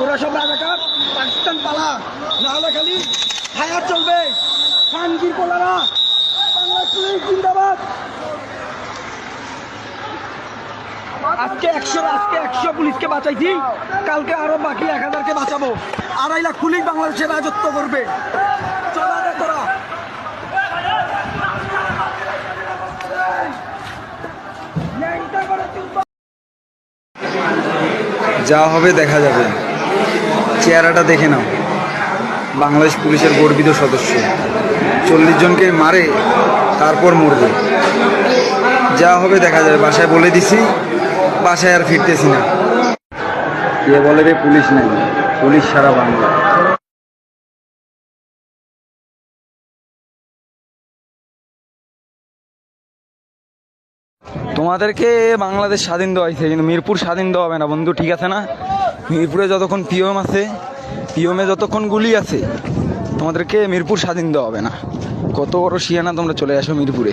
তোরা সব রাজাকার, পাকিস্তান পালা, নাহলে খালি হায়াত চলবে। খানগির পোলারা জিন্দাবাদ। আজকে একশো আজকে একশো পুলিশকে বাঁচাইছি কালকে আরও বাকি এক হাজারকে বাঁচাবো। আড়াই লাখ পুলিশ বাংলাদেশে রাজত্ব করবে। চলা রে তোরা। যা হবে দেখা যাবে। চেহারাটা দেখে নাও। বাংলাদেশ পুলিশের গর্বিত সদস্য। চল্লিশ জনকে মারে, তারপর মরবে। যা হবে দেখা যাবে। বাসায় বলে দিছি, বাসায় আর ফিরতেছি না। কে বলে রে পুলিশ নাই? পুলিশ সারা বাংলা। তোমাদেরকে বাংলাদেশ স্বাধীন দেওয়া হয়েছে, কিন্তু মিরপুর স্বাধীন দেওয়া হবে না। বন্ধু, ঠিক আছে না? মিরপুরে যতক্ষণ পিওম আছে পিওমে যতক্ষণ গুলি আছে, তোমাদেরকে মিরপুর স্বাধীন দেওয়া হবে না। কত বড় শিয়ানা তোমরা চলে আসো মিরপুরে।